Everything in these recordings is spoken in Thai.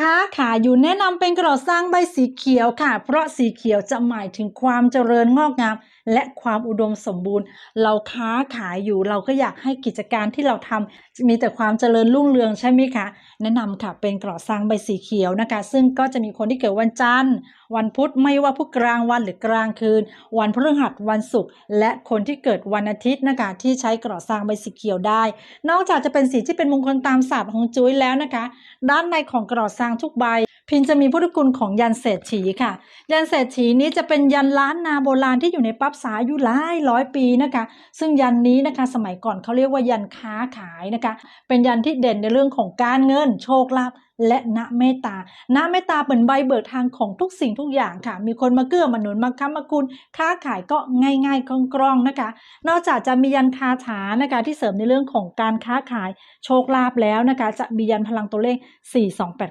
ค้าขายอยู่แนะนำเป็นกระสร้างใบสีเขียวค่ะ เพราะสีเขียวจะหมายถึงความเจริญงอกงามและความอุดมสมบูรณ์ เราค้าขายอยู่เราก็อยากให้กิจการที่เราทำมีแต่ความเจริญรุ่งเรืองใช่ไหมคะแนะนำค่ะเป็นกระสร้างใบสีเขียวนะคะ ซึ่งก็จะมีคนที่เกิดวันจันทร์ วันพุธไม่ว่าพุธกลางวันหรือกลางคืน วันพฤหัสวันศุกร์และคนที่เกิดวันอาทิตย์นะคะที่ใช้กระสร้างใบสีเขียวได้ นอกจากจะเป็นสีที่เป็นมงคลตามศาสตร์ของจุ้ยแล้วนะคะ ด้านในของกระสร้างทุกใบ พินจะมีพุทธคุณของยันเศรษฐีค่ะ ยันเศรษฐีนี้จะเป็นยันล้านนาโบราณที่อยู่ในปั๊บสาอยู่หลายร้อยปีนะคะ ซึ่งยันนี้นะคะสมัยก่อนเขาเรียกว่ายันค้าขายนะคะ เป็นยันที่เด่นในเรื่องของการเงินโชคลาภ และณเมตตา ณเมตตาเป็นใบเบิกทางของทุกสิ่งทุกอย่างค่ะ มีคนมาเกื้อมาหนุนมาค้ำมาคุณ ค้าขายก็ง่ายๆคล่องๆนะคะ นอกจากจะมียันคาถานะคะ ที่เสริมในเรื่องของการค้าขายโชคลาภแล้วนะคะ จะมียันพลังตัวเลข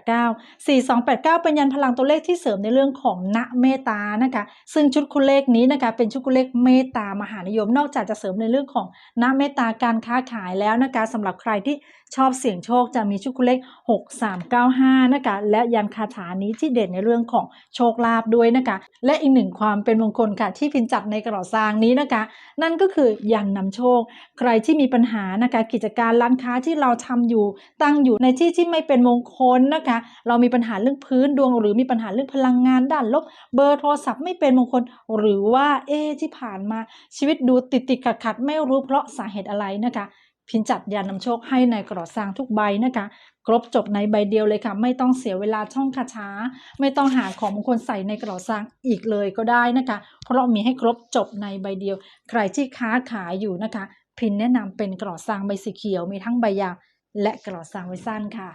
4289 4289 เป็นยันพลังตัวเลขที่เสริมในเรื่องของณเมตตานะคะ ซึ่งชุดคุณเลขนี้นะคะเป็นชุดคุณเลขเมตตามหานิยม นอกจากจะเสริมในเรื่องของณเมตตาการค้าขายแล้วนะคะสำหรับใครที่ชอบเสี่ยงโชคจะมีชุดคุณเลข 639 95นะคะและยันคาถานี้ที่เด่นในเรื่องของโชคลาภด้วยนะคะ และอีกหนึ่งความเป็นมงคลค่ะที่พินจับในกระเป๋าซางนี้นะคะ นั่นก็คือยันนำโชค ใครที่มีปัญหานะคะกิจการร้านค้าที่เราทำอยู่ ตั้งอยู่ในที่ที่ไม่เป็นมงคลนะคะ เรามีปัญหาเรื่องพื้นดวง หรือมีปัญหาเรื่องพลังงานด้านลบ เบอร์โทรศัพท์ไม่เป็นมงคล หรือว่าเอ๊ที่ผ่านมาชีวิตดูติดติดขัดขัดไม่รู้เพราะสาเหตุอะไรนะคะ พินจัดยานำโชคให้ในกระดซางทุกใบนะคะ ครบจบในใบเดียวเลยค่ะ ไม่ต้องเสียเวลาช่องคาถาไม่ต้องหาของมงคลใส่ในกระดซางอีกเลยก็ได้นะคะ เพราะมีให้ครบจบในใบเดียว ใครที่ค้าขายอยู่นะคะ พินแนะนำเป็นกระดซางใบสีเขียวมีทั้งใบยาวและกระดซางใบสั้นค่ะ